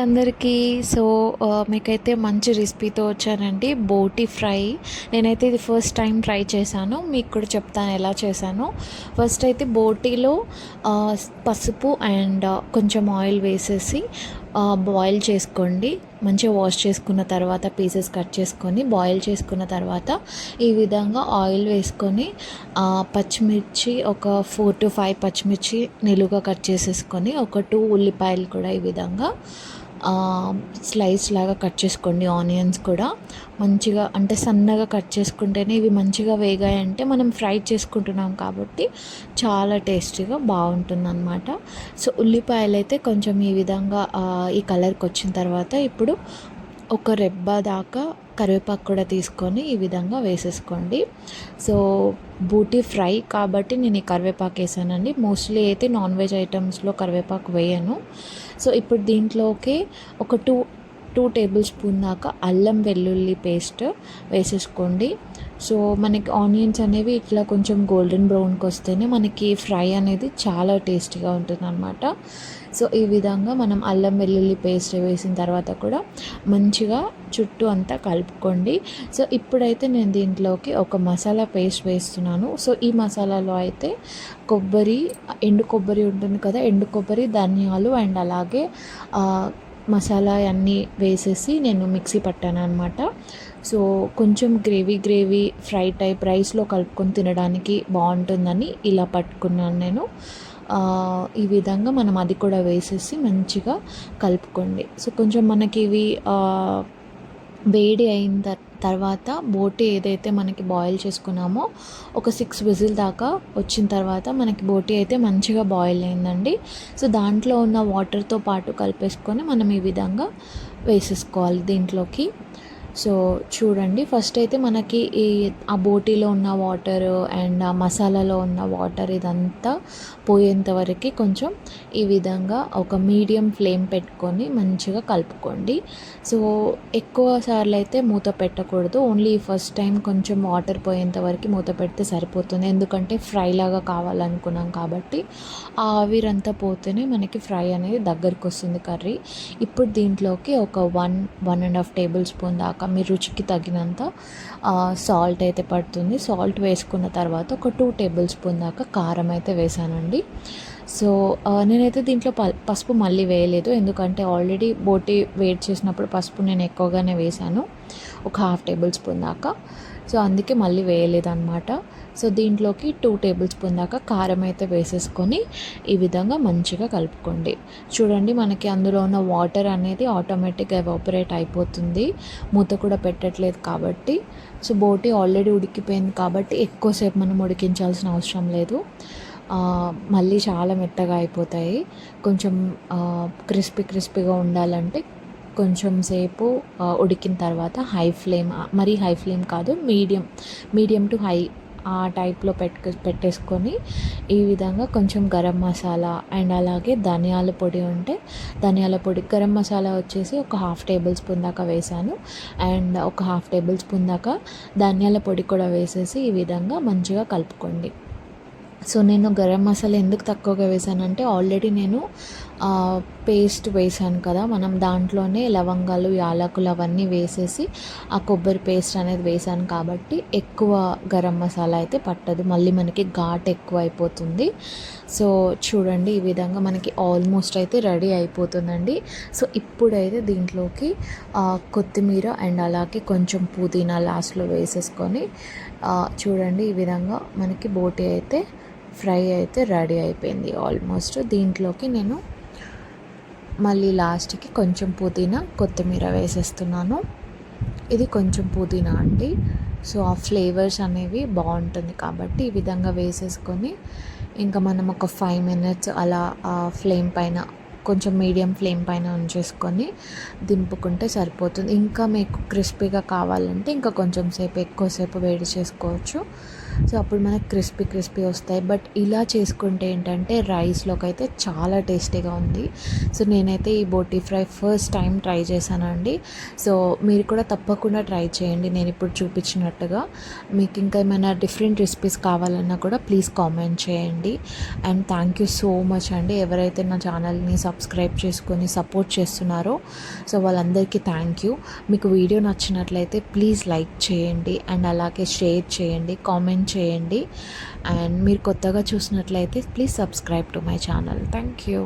అందరికీ సో మీకైతే మంచి రెసిపీతో వచ్చానండి బోటి ఫ్రై. నేనైతే ఇది ఫస్ట్ టైం ట్రై చేశాను మీకు కూడా చెప్తాను ఎలా చేశాను. ఫస్ట్ అయితే బోటీలో పసుపు అండ్ కొంచెం ఆయిల్ వేసేసి బాయిల్ చేసుకోండి. మంచిగా వాష్ చేసుకున్న తర్వాత పీసెస్ కట్ చేసుకొని బాయిల్ చేసుకున్న తర్వాత ఈ విధంగా ఆయిల్ వేసుకొని పచ్చిమిర్చి ఒక ఫోర్ టు ఫైవ్ పచ్చిమిర్చి నిలువుగా కట్ చేసేసుకొని ఒక టూ ఉల్లిపాయలు కూడా ఈ విధంగా స్లైస్ లాగా కట్ చేసుకోండి ఆనియన్స్ కూడా. మంచిగా అంటే సన్నగా కట్ చేసుకుంటేనే ఇవి మంచిగా వేగాయంటే మనం ఫ్రై చేసుకుంటున్నాం కాబట్టి చాలా టేస్టీగా బాగుంటుంది అనమాట సో ఉల్లిపాయలు అయితే కొంచెం ఈ విధంగా ఈ కలర్కి వచ్చిన తర్వాత ఇప్పుడు ఒక రెబ్బ దాకా కరివేపాకు కూడా తీసుకొని ఈ విధంగా వేసేసుకోండి. సో బూటీ ఫ్రై కాబట్టి నేను ఈ కరివేపాకు వేసానండి. మోస్ట్లీ అయితే నాన్ వెజ్ ఐటమ్స్లో కరివేపాకు వేయను. సో ఇప్పుడు దీంట్లోకి ఒక టూ టూ టేబుల్ స్పూన్ దాకా అల్లం వెల్లుల్లి పేస్ట్ వేసేసుకోండి. సో మనకి ఆనియన్స్ అనేవి ఇట్లా కొంచెం గోల్డెన్ బ్రౌన్కి వస్తేనే మనకి ఫ్రై అనేది చాలా టేస్టీగా ఉంటుంది అనమాట సో ఈ విధంగా మనం అల్లం వెల్లుల్లి పేస్ట్ వేసిన తర్వాత కూడా మంచిగా చుట్టూ అంతా కలుపుకోండి. సో ఇప్పుడైతే నేను దీంట్లోకి ఒక మసాలా పేస్ట్ వేస్తున్నాను. సో ఈ మసాలాలో అయితే కొబ్బరి ఎండు కొబ్బరి ఉంటుంది కదా ఎండు కొబ్బరి ధనియాలు అండ్ అలాగే మసాలా అన్నీ వేసేసి నేను మిక్సీ పట్టాను అనమాట సో కొంచెం గ్రేవీ గ్రేవీ ఫ్రై టైప్ రైస్లో కలుపుకొని తినడానికి బాగుంటుందని ఇలా పట్టుకున్నాను నేను. ఈ విధంగా మనం అది కూడా వేసేసి మంచిగా కలుపుకోండి. సో కొంచెం మనకి ఇవి వేడి అయిన తర్- తర్వాత బోటి ఏదైతే మనకి బాయిల్ చేసుకున్నామో ఒక సిక్స్ విజిల్ దాకా వచ్చిన తర్వాత మనకి బోటి అయితే మంచిగా బాయిల్ అయిందండి. సో దాంట్లో ఉన్న వాటర్తో పాటు కలిపేసుకొని మనం ఈ విధంగా వేసేసుకోవాలి దీంట్లోకి. సో చూడండి ఫస్ట్ అయితే మనకి ఈ ఆ బోటీలో ఉన్న వాటర్ అండ్ ఆ మసాలాలో ఉన్న వాటర్ ఇదంతా పోయేంత వరకు కొంచెం ఈ విధంగా ఒక మీడియం ఫ్లేమ్ పెట్టుకొని మంచిగా కలుపుకోండి. సో ఎక్కువ సార్లు అయితే మూత పెట్టకూడదు. ఓన్లీ ఫస్ట్ టైం కొంచెం వాటర్ పోయేంత వరకు మూత పెడితే సరిపోతుంది. ఎందుకంటే ఫ్రై లాగా కావాలనుకున్నాం కాబట్టి ఆ ఆవిరంతా పోతేనే మనకి ఫ్రై అనేది దగ్గరికి వస్తుంది కర్రీ. ఇప్పుడు దీంట్లోకి ఒక one one and half tablespoon దాకా మీ రుచికి తగినంత సాల్ట్ అయితే పడుతుంది. సాల్ట్ వేసుకున్న తర్వాత ఒక టూ టేబుల్ స్పూన్ దాకా కారం అయితే వేసానండి. సో నేనైతే దీంట్లో ప పసుపు మళ్ళీ వేయలేదు. ఎందుకంటే ఆల్రెడీ బోటి వేడి చేసినప్పుడు పసుపు నేను ఎక్కువగానే వేసాను. ఒక హాఫ్ టేబుల్ స్పూన్ దాకా. సో అందుకే మళ్ళీ వేయలేదన్నమాట. సో దీంట్లోకి టూ టేబుల్ స్పూన్ దాకా కారం అయితే వేసేసుకొని ఈ విధంగా మంచిగా కలుపుకోండి. చూడండి మనకి అందులో ఉన్న వాటర్ అనేది ఆటోమేటిక్గా ఎవాపరేట్ అయిపోతుంది. మూత కూడా పెట్టట్లేదు కాబట్టి. సో బోటి ఆల్రెడీ ఉడికిపోయింది కాబట్టి ఎక్కువసేపు మనం ఉడికించాల్సిన అవసరం లేదు. మళ్ళీ చాలా మెత్తగా అయిపోతాయి. కొంచెం క్రిస్పీ క్రిస్పీగా ఉండాలంటే కొంచెం సేపు ఉడికిన తర్వాత హై ఫ్లేమ్ మరీ హై ఫ్లేమ్ కాదు మీడియం మీడియం టు హై ఆ టైప్లో పెట్టు పెట్టేసుకొని ఈ విధంగా కొంచెం గరం మసాలా అండ్ అలాగే ధనియాల పొడి ఉంటే ధనియాల పొడి గరం మసాలా వచ్చేసి ఒక హాఫ్ టేబుల్ స్పూన్ దాకా వేసాను. అండ్ ఒక హాఫ్ టేబుల్ స్పూన్ దాకా ధనియాల పొడి కూడా వేసేసి ఈ విధంగా మంచిగా కలుపుకోండి. సో నేను గరం మసాలా ఎందుకు తక్కువగా వేసానంటే ఆల్రెడీ నేను పేస్ట్ వేసాను కదా మనం దాంట్లోనే లవంగాలు యాలకులు అవన్నీ వేసేసి ఆ కొబ్బరి పేస్ట్ అనేది వేసాను కాబట్టి ఎక్కువ గరం మసాలా అయితే పట్టదు. మళ్ళీ మనకి ఘాట్ ఎక్కువ అయిపోతుంది సో చూడండి ఈ విధంగా మనకి ఆల్మోస్ట్ అయితే రెడీ అయిపోతుందండి. సో ఇప్పుడైతే దీంట్లోకి కొత్తిమీర అండ్ అలాగే కొంచెం పుదీనా లాస్ట్లో వేసేసుకొని చూడండి ఈ విధంగా మనకి బోటి అయితే ఫ్రై అయితే రెడీ అయిపోయింది ఆల్మోస్ట్. దీంట్లోకి నేను మళ్ళీ లాస్ట్కి కొంచెం పుదీనా కొత్తిమీర వేసేస్తున్నాను. ఇది కొంచెం పుదీనా అండి. సో ఆ ఫ్లేవర్స్ అనేవి బాగుంటుంది కాబట్టి ఈ విధంగా వేసేసుకొని ఇంకా మనం ఒక ఫైవ్ మినిట్స్ అలా ఆ ఫ్లేమ్ పైన కొంచెం మీడియం ఫ్లేమ్ పైన ఉంచేసుకొని దింపుకుంటే సరిపోతుంది. ఇంకా మీకు క్రిస్పీగా కావాలంటే ఇంకా కొంచెం సేపు ఎక్కువసేపు వేడి చేసుకోవచ్చు. సో అప్పుడు మనకు క్రిస్పీ క్రిస్పీ వస్తాయి. బట్ ఇలా చేసుకుంటే ఏంటంటే రైస్లోకి అయితే చాలా టేస్టీగా ఉంది. సో నేనైతే ఈ boti fry first time try చేశానండి. సో మీరు కూడా తప్పకుండా ట్రై చేయండి. నేను ఇప్పుడు చూపించినట్టుగా మీకు ఇంకా ఏమైనా డిఫరెంట్ రెసిపీస్ కావాలన్నా కూడా ప్లీజ్ కామెంట్ చేయండి. And thank you so much అండి. ఎవరైతే నా ఛానల్ని సబ్స్క్రైబ్ చేసుకొని సపోర్ట్ చేస్తున్నారో సో వాళ్ళందరికీ థ్యాంక్ యూ. మీకు వీడియో నచ్చినట్లయితే ప్లీజ్ లైక్ చేయండి. అండ్ అలాగే షేర్ చేయండి. కామెంట్ కామెంట్ చేయండి. అండ్ మీరు కొత్తగా చూసినట్లయితే please subscribe to my channel. Thank you.